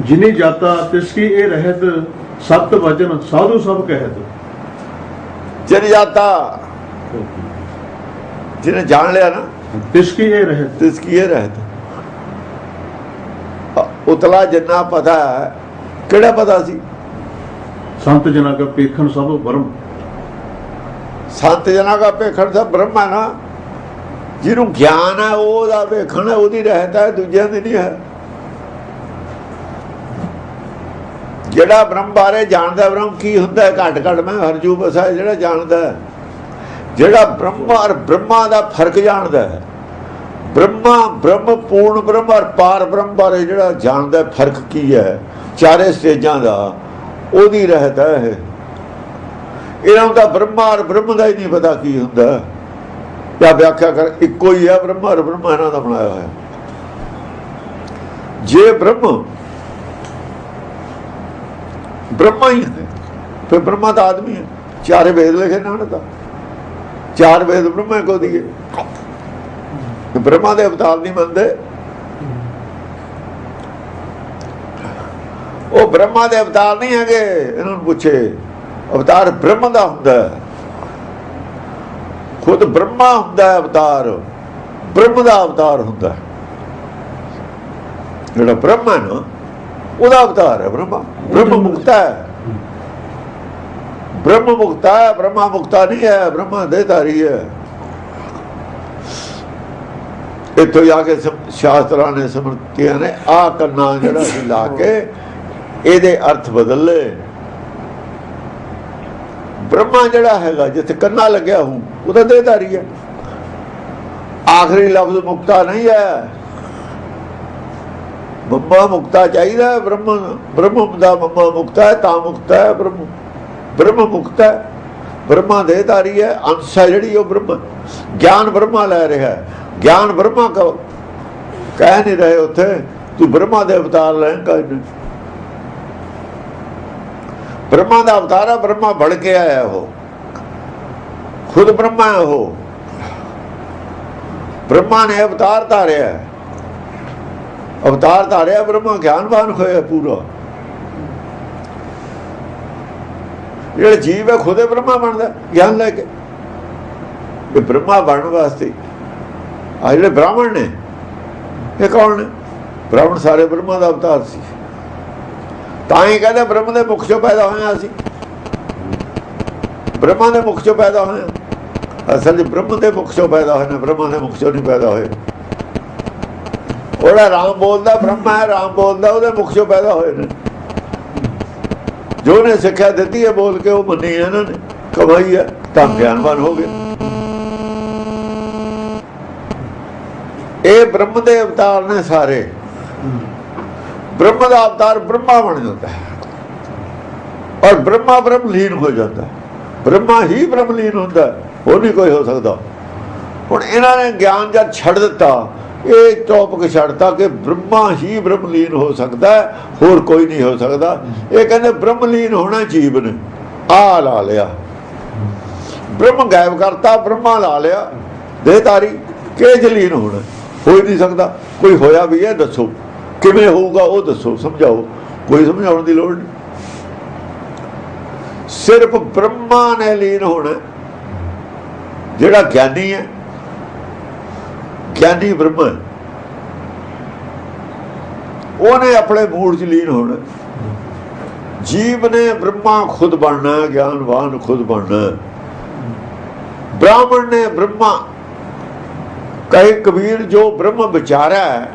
ਜਿਨੀ ਜਾਤਾ ਤਿਸ ਕੀ ਇਹ ਰਹਿਤ ਸਤ ਵਚਨ ਸਾਧੂ ਸਭ ਕਹਿਤ। ਜਨ ਜਾਤਾ ਜਿਹਨੇ ਜਾਣ ਲਿਆ ਨਾ ਤਿਸ ਕੀ ਇਹ ਰਹਿਤ। ਤਿਸ ਕੀ ਇਹ ਰਹਿਤ। ਉਤਲਾ ਜਿੰਨਾ ਪਤਾ ਹੈ ਕਿਹੜਾ ਪਤਾ ਸੀ? ਸੰਤ ਜਨਾ ਕਾ ਪੇਖਣ ਸਭ ਵਰਮ ਸੰਤ ਜਨਾਂ ਦਾ ਵੇਖਣ ਦਾ ਬ੍ਰਹਮ ਹੈ ਨਾ। ਜਿਹਨੂੰ ਗਿਆਨ ਹੈ ਉਹਦਾ ਵੇਖਣ ਉਹਦੀ ਰਹਿਤ ਹੈ ਦੂਜਿਆਂ ਦੀ ਨਹੀਂ ਹੈ। ਜਿਹੜਾ ਬ੍ਰਹਮ ਬਾਰੇ ਜਾਣਦਾ, ਬ੍ਰਹਮ ਕੀ ਹੁੰਦਾ ਹੈ ਘੱਟ ਘੱਟ ਮੈਂ ਹਰਜੂ ਬਸਾ ਜਿਹੜਾ ਜਾਣਦਾ ਜਿਹੜਾ ਬ੍ਰਹਮ ਔਰ ਬ੍ਰਹਮਾ ਦਾ ਫ਼ਰਕ ਜਾਣਦਾ ਹੈ। ਬ੍ਰਹਮਾ ਬ੍ਰਹਮ ਪੂਰਨ ਬ੍ਰਹਮ ਔਰ ਪਾਰ ਬ੍ਰਹਮ ਬਾਰੇ ਜਿਹੜਾ ਜਾਣਦਾ ਫ਼ਰਕ ਕੀ ਹੈ? ਚਾਰੇ ਸਟੇਜਾਂ ਦਾ ਉਹਦੀ ਰਹਿਤ ਹੈ ਇਹਨਾਂ ਨੂੰ ਤਾਂ ਬ੍ਰਹਮਾ ਔਰ ਬ੍ਰਹਮ ਦਾ ਹੀ ਨਹੀਂ ਪਤਾ ਕੀ ਹੁੰਦਾ। ਜਾਂ ਵਿਆਖਿਆ ਕਰ, ਇੱਕੋ ਹੀ ਹੈ ਬ੍ਰਹਮਾ ਔਰ ਬ੍ਰਹਮਾ ਇਹਨਾਂ ਦਾ ਬਣਾਇਆ ਹੋਇਆ ਜੇ ਬ੍ਰਹਮ ਬ੍ਰਹਮਾ ਹੀ ਹੈ। ਫਿਰ ਬ੍ਰਹਮਾ ਤਾਂ ਆਦਮੀ ਹੈ। ਚਾਰੇ ਵੇਦ ਲਿਖੇ ਨੇ ਉਹਨਾਂ ਦਾ ਚਾਰ ਵੇਦ ਬ੍ਰਹਮਾ ਕੋ ਦੀਏ। ਬ੍ਰਹਮਾ ਦੇ ਅਵਤਾਰ ਨਹੀਂ ਮੰਨਦੇ। ਉਹ ਬ੍ਰਹਮਾ ਦੇ ਅਵਤਾਰ ਨਹੀਂ ਹੈਗੇ। ਇਹਨਾਂ ਨੂੰ ਪੁੱਛੇ, ਅਵਤਾਰ ਬ੍ਰਹਮ ਦਾ ਹੁੰਦਾ ਖੁਦ ਬ੍ਰਹਮਾ ਹੁੰਦਾ ਅਵਤਾਰ। ਬ੍ਰਹਮ ਦਾ ਅਵਤਾਰ ਹੁੰਦਾ ਜਿਹੜਾ ਬ੍ਰਹਮਾ ਨਾ ਉਹਦਾ ਅਵਤਾਰ ਹੈ ਬ੍ਰਹਮਾ। ਬ੍ਰਹਮ ਮੁਕਤਾ ਹੈ। ਬ੍ਰਹਮ ਮੁਕਤਾ ਹੈ, ਬ੍ਰਹਮਾ ਮੁਕਤਾ ਨਹੀਂ ਹੈ, ਬ੍ਰਹਮਾ ਦੇਹਧਾਰੀ ਹੈ। ਇੱਥੋਂ ਜਾ ਕੇ ਸ਼ਾਸਤਰਾਂ ਨੇ ਸਮਰਤੀਆਂ ਨੇ, ਆ ਕੰਨਾ ਜਿਹੜਾ ਸੀ ਲਾ ਕੇ ਇਹਦੇ ਅਰਥ ਬਦਲ। ਲਏ ਬ੍ਰਹਮਾ ਜਿਹੜਾ ਹੈਗਾ, ਜਿੱਥੇ ਕੰਨਾ ਲੱਗਿਆ ਹੂੰ, ਉਹਦਾ ਦੇਹਧਾਰੀ ਹੈ। ਆਖਰੀ ਲਫ਼ਜ਼ ਮੁਕਤਾ ਨਹੀਂ ਹੈ। ਮੰਮਾ ਮੁਕਤਾ ਚਾਹੀਦਾ ਹੈ ਬ੍ਰਹਮ ਬ੍ਰਹਮ ਦਾ ਮੰਮਾ ਮੁਕਤਾ ਹੈ ਤਾਂ ਮੁਕਤਾ ਹੈ ਬ੍ਰਹਮ ਬ੍ਰਹਮ ਮੁਕਤਾ ਹੈ ਬ੍ਰਹਮਾ ਦੇਹਧਾਰੀ ਹੈ ਅੰਸ਼ ਹੈ ਜਿਹੜੀ ਉਹ ਬ੍ਰਹਮ ਗਿਆਨ ਬ੍ਰਹਮਾ ਲੈ ਰਿਹਾ ਗਿਆਨ ਬ੍ਰਹਮਾ ਕਾ ਕਹਿ ਨਹੀਂ ਰਹੇ ਉੱਥੇ ਤੂੰ ਬ੍ਰਹਮਾ ਦੇ ਅਵਤਾਰ ਲੈਣ ਕਾ ਬ੍ਰਹਮਾ ਦਾ ਅਵਤਾਰ ਹੈ ਬ੍ਰਹਮਾ ਬਣ ਕੇ ਆਇਆ ਉਹ ਖੁਦ ਬ੍ਰਹਮਾ ਹੈ ਉਹ ਬ੍ਰਹਮਾ ਨੇ ਅਵਤਾਰ ਧਾਰਿਆ ਅਵਤਾਰ ਧਾਰਿਆ ਬ੍ਰਹਮਾ ਗਿਆਨਵਾਨ ਹੋਇਆ ਪੂਰਾ। ਜਿਹੜਾ ਜੀਵ ਹੈ, ਖੁਦੇ ਬ੍ਰਹਮਾ ਬਣਦਾ, ਗਿਆਨ ਲੈ ਕੇ। ਇਹ ਬ੍ਰਹਮਾ ਬਣਨ ਵਾਸਤੇ। ਆ ਜਿਹੜੇ ਬ੍ਰਾਹਮਣ ਨੇ, ਇਹ ਕੌਣ ਨੇ? ਬ੍ਰਾਹਮਣ ਸਾਰੇ ਬ੍ਰਹਮਾ ਦਾ ਅਵਤਾਰ ਸੀ। ਤਾਂ ਹੀ ਕਹਿੰਦੇ ਬ੍ਰਹਮ ਦੇ ਮੁਖ ਚੋਂ ਪੈਦਾ ਹੋਇਆ ਅਸੀਂ ਬ੍ਰਹਮਾ ਦੇ ਮੁਖ ਚੋਂ ਪੈਦਾ ਹੋਇਆ। ਅਸਲ 'ਚ ਬ੍ਰਹਮ ਦੇ ਮੁਖ ਚੋਂ ਪੈਦਾ ਹੋਏ ਨੇ ਬ੍ਰਹਮਾ ਦੇ ਮੁਖ ਚੋਂ ਨਹੀਂ ਪੈਦਾ ਹੋਏ ਉਹਦਾ ਰਾਮ ਬੋਲਦਾ ਬ੍ਰਹਮਾ ਹੈ ਰਾਮ ਬੋਲਦਾ ਉਹਦੇ ਮੁਖ ਚੋਂ ਪੈਦਾ ਹੋਏ ਨੇ। ਜੋ ਨੇ ਸਿੱਖਿਆ ਦਿੱਤੀ ਹੈ ਬੋਲ ਕੇ ਉਹ ਮੰਨੀ ਇਹਨਾਂ ਨੇ। ਕਮਾਈ ਹੈ ਤਾਂ ਗਿਆਨਵਾਨ ਹੋ ਗਏ। ਇਹ ਬ੍ਰਹਮ ਦੇ ਅਵਤਾਰ ਨੇ ਸਾਰੇ। ਬ੍ਰਹਮ ਦਾ ਅਵਤਾਰ ਬ੍ਰਹਮਾ ਬਣ ਜਾਂਦਾ ਹੈ। ਔਰ ਬ੍ਰਹਮਾ ਬ੍ਰਹਮ ਲੀਨ ਹੋ ਜਾਂਦਾ ਬ੍ਰਹਮਾ ਹੀ ਬ੍ਰਹਮ ਲੀਨ ਹੁੰਦਾ ਹੈ, ਹੋਰ ਨਹੀਂ ਕੋਈ ਹੋ ਸਕਦਾ। ਹੁਣ ਇਹਨਾਂ ਨੇ ਗਿਆਨ ਜਦ ਛੱਡ ਦਿੱਤਾ ਇਹ ਟੌਪਿਕ ਛੱਡਤਾ ਕਿ ਬ੍ਰਹਮਾ ਹੀ ਬ੍ਰਹਮਲੀਨ ਹੋ ਸਕਦਾ ਹੋਰ ਕੋਈ ਨਹੀਂ ਹੋ ਸਕਦਾ। ਇਹ ਕਹਿੰਦੇ ਬ੍ਰਹਮਲੀਨ ਹੋਣਾ ਜੀਵ ਨੇ, ਆ ਲਾ ਲਿਆ। ਬ੍ਰਹਮ ਗਾਇਬ ਕਰਤਾ, ਬ੍ਰਹਮਾ ਲਾ ਲਿਆ। ਦੇਹਤਾਰੀ ਕਿ ਜਲੀਨ ਹੋਣਾ ਹੋ ਨਹੀਂ ਸਕਦਾ। ਕੋਈ ਹੋਇਆ ਵੀ ਹੈ, ਦੱਸੋ। ਕਿਵੇਂ ਹੋਊਗਾ, ਉਹ ਦੱਸੋ, ਸਮਝਾਓ। ਕੋਈ ਸਮਝਾਉਣ ਦੀ ਲੋੜ ਨਹੀਂ। ਸਿਰਫ ਬ੍ਰਹਮਾ ਨੇ ਲੀਨ ਹੋਣਾ, ਜਿਹੜਾ ਗਿਆਨੀ ਹੈ ਗਿਆਨੀ ਬ੍ਰਹਮ। ਉਹਨੇ ਆਪਣੇ ਚ ਲੀਨ ਹੋਣਾ ਜੀਵ ਨੇ ਬ੍ਰਹਮਾ ਖੁਦ ਬਣਨਾ ਗਿਆਨਵਾਨ ਖੁਦ ਬਣਨਾ। ਬ੍ਰਾਹਮਣ ਨੇ ਬ੍ਰਹਮਾ ਕਹੇ ਕਬੀਰ ਜੋ ਬ੍ਰਹਮ ਵਿਚਾਰਾ ਹੈ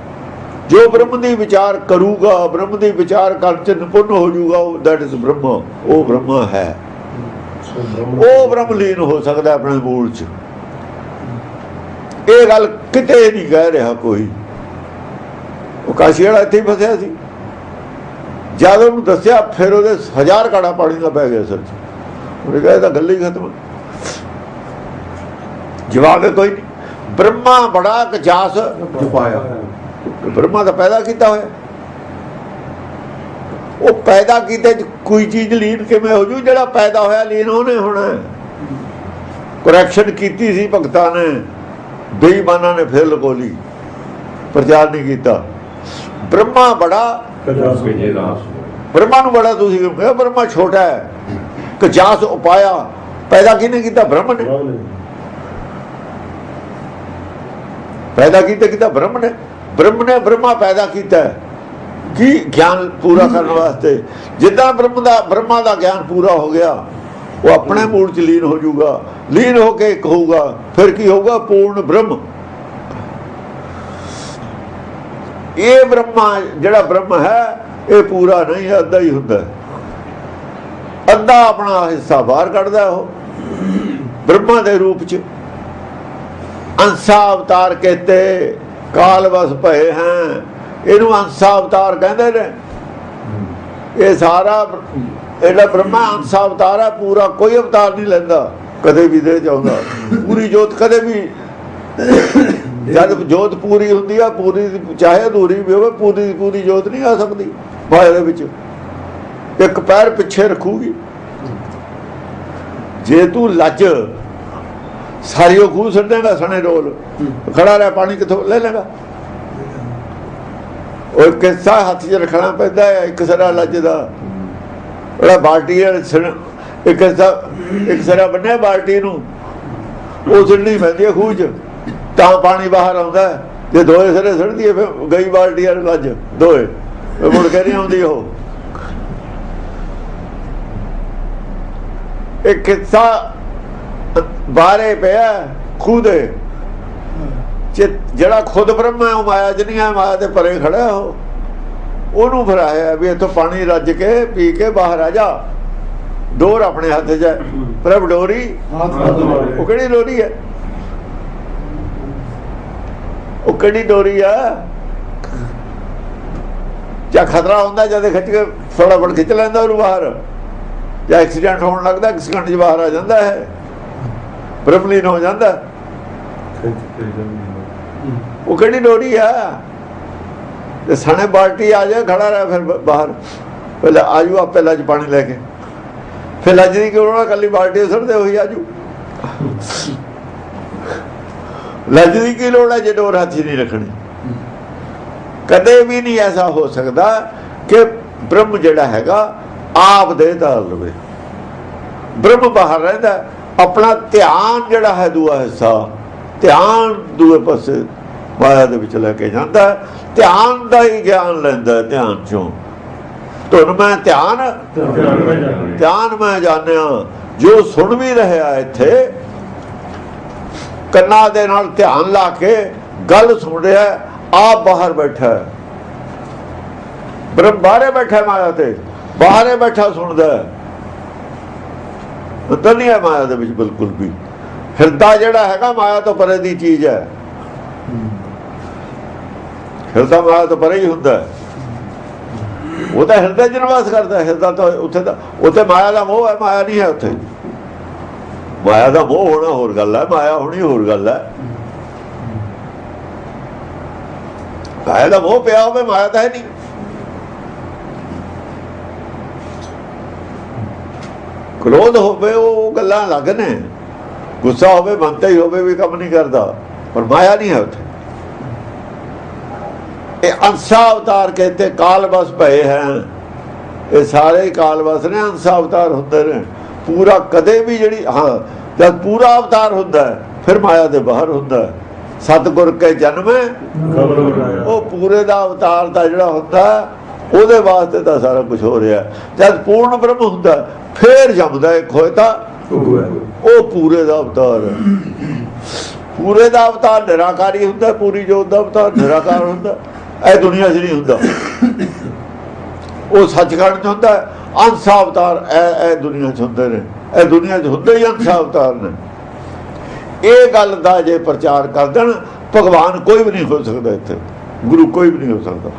ਜੋ ਬ੍ਰਹਮ ਦੀ ਵਿਚਾਰ ਕਰੂਗਾ ਬ੍ਰਹਮ ਦੀ ਵਿਚਾਰ ਕਰਨ ਚ ਨਿਪੁੰਨ ਹੋ ਜਾਊਗਾ ਉਹ ਦੈਟ ਇਜ਼ ਬ੍ਰਹਮ ਉਹ ਬ੍ਰਹਮ ਹੈ ਉਹ ਬ੍ਰਹਮ ਲੀਨ ਹੋ ਸਕਦਾ ਆਪਣੇ ਮੂਲ ਚ ਇਹ ਗੱਲ ਕਿਤੇ ਨਹੀਂ ਕਹਿ ਰਿਹਾ ਕੋਈ। ਉਹ ਕਾਸ਼ੀ ਵਾਲਾ ਇੱਥੇ ਫਸਿਆ ਸੀ। ਜਦ ਉਹਨੂੰ ਦੱਸਿਆ, ਫਿਰ ਉਹਦੇ ਹਜ਼ਾਰ ਕਾੜਾ ਪਾਣੀ ਦਾ ਪੈ ਗਿਆ ਸਰ ਉਹਨੇ ਕਿਹਾ ਤਾਂ ਗੱਲ ਹੀ ਖਤਮ ਜਵਾਬ ਹੈ ਕੋਈ ਨਹੀਂ। ਬ੍ਰਹਮਾ ਬੜਾ ਕਜਾਸ ਪਾਇਆ ਬ੍ਰਹਮਾ ਦਾ ਪੈਦਾ ਕੀਤਾ ਹੋਇਆ। ਉਹ ਪੈਦਾ ਕੀਤੇ ਕੋਈ ਚੀਜ਼ ਲੀਨ ਕਿਵੇਂ ਹੋ ਜੂ? ਜਿਹੜਾ ਪੈਦਾ ਹੋਇਆ ਲੀਨ ਉਹਨੇ ਹੋਣਾ। ਕਰੈਕਸ਼ਨ ਕੀਤੀ ਸੀ ਭਗਤਾਂ ਨੇ। ਬੇਈਮਾਨਾਂ ਨੇ ਫਿਰ ਲਗੋਲੀ ਪ੍ਰਚਾਰ ਨਹੀਂ ਕੀਤਾ। ਬ੍ਰਹਮਾ ਬੜਾ ਬ੍ਰਹਮਾ ਨੂੰ ਬੜਾ ਤੁਸੀਂ ਕਿਉਂ ਕਿਹਾ? ਬ੍ਰਹਮਾ ਛੋਟਾ ਹੈ। ਕਜਾਸ ਉਪਾਇਆ। ਪੈਦਾ ਕਿਹਨੇ ਕੀਤਾ? ਬ੍ਰਹਮ ਨੇ। ਪੈਦਾ ਕੀਤਾ ਕੀਤਾ? ਬ੍ਰਹਮ ਨੇ। ਬ੍ਰਹਮ ਨੇ ਬ੍ਰਹਮਾ ਪੈਦਾ ਕੀਤਾ। ਕੀ ਗਿਆਨ ਪੂਰਾ ਕਰਨ ਵਾਸਤੇ? ਜਿੱਦਾਂ ਬ੍ਰਹਮ ਦਾ ਬ੍ਰਹਮਾ ਦਾ ਗਿਆਨ ਪੂਰਾ ਹੋ ਗਿਆ। ਉਹ ਆਪਣੇ ਮੂਲ ਚ ਲੀਨ ਹੋ ਜਾਊਗਾ। ਲੀਨ ਹੋ ਕੇ ਇੱਕ ਹੋਊਗਾ ਫਿਰ ਕੀ ਹੋਊਗਾ? ਪੂਰਨ ਬ੍ਰਹਮ। ਇਹ ਬ੍ਰਹਮਾ ਜਿਹੜਾ ਬ੍ਰਹਮ ਹੈ ਇਹ ਪੂਰਾ ਨਹੀਂ ਹੈ ਅੱਧਾ ਹੀ ਹੁੰਦਾ। ਅੱਧਾ ਆਪਣਾ ਹਿੱਸਾ ਬਾਹਰ ਕੱਢਦਾ ਉਹ ਬ੍ਰਹਮਾ ਦੇ ਰੂਪ ਚ। ਅੰਸਾ ਅਵਤਾਰ ਕਹਤੇ ਕਾਲ ਵਸ ਭਏ ਹੈ। ਇਹਨੂੰ ਅੰਸਾ ਅਵਤਾਰ ਕਹਿੰਦੇ ਨੇ। ਇਹ ਸਾਰਾ ਇਹਦਾ ਬ੍ਰਹਮਾ ਅੰਸਾ ਅਵਤਾਰ ਹੈ ਪੂਰਾ ਕੋਈ ਅਵਤਾਰ ਨਹੀਂ ਲੈਂਦਾ, ਕਦੇ ਵੀ ਦੇ ਚਾਹੁੰਦਾ ਪੂਰੀ ਜੋਤ ਕਦੇ ਵੀ ਜਦ ਜੋਤ ਪੂਰੀ ਹੁੰਦੀ ਆ, ਪੂਰੀ ਚਾਹੇ ਅਧੂਰੀ ਵੀ ਹੋਵੇ, ਪੂਰੀ ਪੂਰੀ ਜੋਤ ਨਹੀਂ ਆ ਸਕਦੀ ਮਾਇਆ ਦੇ ਵਿੱਚ। ਇੱਕ ਪੈਰ ਪਿੱਛੇ ਰੱਖੂਗੀ। ਜੇ ਤੂੰ ਲੱਜ, ਸਾਰੀ ਉਹ ਖੂਹ ਛੱਡ ਸਣੇ ਰੋਲ। ਖੜਾ ਰਹਿ, ਪਾਣੀ ਕਿਥੋਂ ਲੈ ਲੇਗਾ ਉਹ ਕਿੱਸਾ ਹੱਥ 'ਚ ਰੱਖਣਾ ਪੈਂਦਾ ਇੱਕ ਸਰਾ ਲੱਜ ਦਾ। ਉਹਦਾ ਬਾਲਟੀ ਹੈ ਇੱਕ ਇੱਕ ਸਰਾ ਬੰਨਿਆ ਬਾਲਟੀ ਨੂੰ। ਉਹ ਛੱਡਣੀ ਪੈਂਦੀ ਹੈ ਖੂਹ 'ਚ, ਤਾਂ ਪਾਣੀ ਬਾਹਰ ਆਉਂਦਾ ਹੈ। ਜੇ ਦੋਏ ਸਿਰੇ ਸੜਦੀ ਹੈ ਫਿਰ ਗਈ ਬਾਲਟੀ ਵਾਲੀ ਲੱਜ ਦੋਏ। ਮੁੜ ਕੇ ਨਹੀਂ ਆਉਂਦੀ ਉਹ। ਇੱਕ ਕਿੱਸਾ ਬਾਹਰੇ ਪਿਆ ਖੂਹ ਦੇ। ਚਿ- ਜਿਹੜਾ ਖੁਦ ਬ੍ਰਹਮ ਹੈ, ਉਹ ਮਾਇਆ ਚ ਨਹੀਂ ਹੈ, ਮਾਇਆ ਦੇ ਪਰੇ ਖੜਾ ਹੈ ਉਹ। ਉਹਨੂੰ ਫਰਾਇਆ ਵੀ ਇੱਥੋਂ ਪਾਣੀ ਰੱਜ ਕੇ ਪੀ ਕੇ ਬਾਹਰ ਆ ਜਾ। ਡੋਰ ਆਪਣੇ ਹੱਥ 'ਚ ਹੈ। ਪ੍ਰਭ ਡੋਰੀ ਉਹ ਕਿਹੜੀ ਡੋਰੀ ਹੈ? ਉਹ ਕਿਹੜੀ ਡੋਰੀ ਆ? ਜਾਂ ਖਤਰਾ ਹੁੰਦਾ ਜਦ ਖਿੱਚ ਕੇ ਫਟਾਫਟ ਖਿੱਚ ਲੈਂਦਾ ਉਹਨੂੰ ਬਾਹਰ? ਜਾਂ ਐਕਸੀਡੈਂਟ ਹੋਣ ਲੱਗਦਾ ਇੱਕ ਸਕਿੰਟ 'ਚ ਬਾਹਰ ਆ ਜਾਂਦਾ ਹੈ। ਬ੍ਰਹਮਲੀਨ ਹੋ ਜਾਂਦਾ। ਉਹ ਕਿਹੜੀ ਡੋਰੀ ਆ? ਤੇ ਸਣੇ ਬਾਲਟੀ ਆ ਜਾ ਖੜਾ ਰਹਿ ਫਿਰ ਬਾਹਰ। ਪਹਿਲਾਂ ਆਜੂ ਆਪੇ ਲੱਜ ਪਾਣੀ ਲੈ ਕੇ। ਫਿਰ ਲੱਜ ਦੀ ਕਿਉਂ ਨਾ ਕੱਲੀ ਬਾਲਟੀ ਸੁੱਟਦੇ ਹੋਈ ਆਜੂ। ਲੱਜ ਦੀ ਕੀ ਲੋੜ ਹੈ ਜੇ ਡੋਰ ਹੱਥ ਨਹੀਂ ਰੱਖਣੀ? ਕਦੇ ਵੀ ਨਹੀਂ ਐਸਾ ਹੋ ਸਕਦਾ ਕਿ ਬ੍ਰਹਮ ਜਿਹੜਾ ਹੈਗਾ, ਆਪ ਦੇ ਦਾਲ ਲਵੇ। ਬ੍ਰਹਮ ਬਾਹਰ ਰਹਿੰਦਾ, ਆਪਣਾ ਧਿਆਨ ਜਿਹੜਾ ਹੈ ਦੂਆ ਹਿੱਸਾ, ਧਿਆਨ ਦੂਏ ਪਾਸੇ ਮਾਇਆ ਦੇ ਵਿੱਚ ਲੈ ਕੇ ਜਾਂਦਾ ਧਿਆਨ ਦਾ ਹੀ ਗਿਆਨ ਲੈਂਦਾ ਧਿਆਨ ਚੋਂ। ਧੁਨ ਮੈਂ ਧਿਆਨ ਧਿਆਨ ਮੈਂ ਜਾਣਿਆ। ਜੋ ਸੁਣ ਵੀ ਰਿਹਾ ਇੱਥੇ, ਕੰਨਾਂ ਦੇ ਨਾਲ ਧਿਆਨ ਲਾ ਕੇ ਗੱਲ ਸੁਣ ਰਿਹਾ ਆਪ ਬਾਹਰ ਬੈਠਾ ਹੈ। ਬ੍ਰਹਮ ਬਾਹਰੇ ਬੈਠਾ ਮਾਇਆ ਤੇ, ਬਾਹਰੇ ਬੈਠਾ ਸੁਣਦਾ ਹੈ। ਅੰਦਰ ਨਹੀਂ ਹੈ ਮਾਇਆ ਦੇ ਵਿੱਚ ਬਿਲਕੁਲ ਵੀ। ਹਿਰਦਾ ਜਿਹੜਾ ਹੈਗਾ ਮਾਇਆ ਤੋਂ ਪਰੇ ਦੀ ਚੀਜ਼ ਹੈ। ਹਿਰਦਾ ਮਾਇਆ ਤਾਂ ਪਰੇ ਹੀ ਹੁੰਦਾ ਉਹ ਤਾਂ ਹਿਰਦੇ 'ਚ ਕਰਦਾ ਹੈ, ਹਿਰਦਾ ਤਾਂ ਉੱਥੇ ਦਾ ਉੱਥੇ ਮਾਇਆ ਦਾ ਮੋਹ ਹੈ ਮਾਇਆ ਨਹੀਂ ਹੈ ਉੱਥੇ। ਮਾਇਆ ਦਾ ਮੋਹ ਹੋਣਾ ਹੋਰ ਗੱਲ ਹੈ ਮਾਇਆ ਹੋਣੀ ਹੋਰ ਗੱਲ ਹੈ। ਮਾਇਆ ਦਾ ਮੋਹ ਪਿਆ ਹੋਵੇ ਮਾਇਆ ਤਾਂ ਹੈ ਨਹੀਂ। ਕ੍ਰੋਧ ਹੋਵੇ ਉਹ ਗੱਲਾਂ ਅਲੱਗ ਨੇ। ਗੁੱਸਾ ਹੋਵੇ ਮੰਨਤਾ ਹੀ ਹੋਵੇ ਵੀ ਕੰਮ ਨਹੀਂ ਕਰਦਾ। ਪਰ ਮਾਇਆ ਨਹੀਂ ਹੈ ਉੱਥੇ। ਇਹ ਅੰਸਾ ਅਵਤਾਰ ਕਹਿੰਦੇ ਕਾਲ ਬਸ ਭਏ ਹੈ ਇਹ ਸਾਰੇ ਕਾਲ ਬਸ ਨੇ ਅੰਸਾ ਅਵਤਾਰ ਹੁੰਦੇ ਨੇ। ਪੂਰਾ ਕਦੇ ਵੀ ਜਿਹੜੀ ਹਾਂ ਜਦ ਪੂਰਾ ਅਵਤਾਰ ਹੁੰਦਾ ਫਿਰ ਮਾਇਆ ਦੇ ਬਾਹਰ ਹੁੰਦਾ। ਸਤਿਗੁਰ ਕੇ ਜਨਮੇ ਉਹ ਪੂਰੇ ਦਾ ਅਵਤਾਰ ਦਾ ਜਿਹੜਾ ਹੁੰਦਾ ਉਹਦੇ ਵਾਸਤੇ ਤਾਂ ਸਾਰਾ ਕੁਝ ਹੋ ਰਿਹਾ। ਜਦ ਪੂਰਨ ਬ੍ਰਹਮ ਹੁੰਦਾ ਫੇਰ ਜੰਮਦਾ ਇੱਕ ਹੋਏ ਤਾਂ ਉਹ ਪੂਰੇ ਦਾ ਅਵਤਾਰ ਪੂਰੇ ਦਾ ਅਵਤਾਰ ਨਿਰਾਕਾਰੀ ਹੁੰਦਾ ਪੂਰੀ ਜੋਤ ਦਾ ਅਵਤਾਰ ਨਿਰਾਕਾਰ ਹੁੰਦਾ ਇਹ ਦੁਨੀਆ 'ਚ ਨਹੀਂ ਹੁੰਦਾ। ਉਹ ਸੱਚਖੰਡ 'ਚ ਹੁੰਦਾ ਹੈ, ਅਵਤਾਰ ਇਹ ਇਹ ਦੁਨੀਆ 'ਚ ਹੁੰਦੇ ਨੇ। ਇਹ ਦੁਨੀਆ 'ਚ ਹੁੰਦੇ ਹੀ ਅੰਸਾ ਅਵਤਾਰ ਨੇ। ਇਹ ਗੱਲ ਦਾ ਜੇ ਪ੍ਰਚਾਰ ਕਰ ਦੇਣ ਭਗਵਾਨ ਕੋਈ ਵੀ ਨਹੀਂ ਹੋ ਸਕਦਾ ਇੱਥੇ। ਗੁਰੂ ਕੋਈ ਵੀ ਨਹੀਂ ਹੋ ਸਕਦਾ।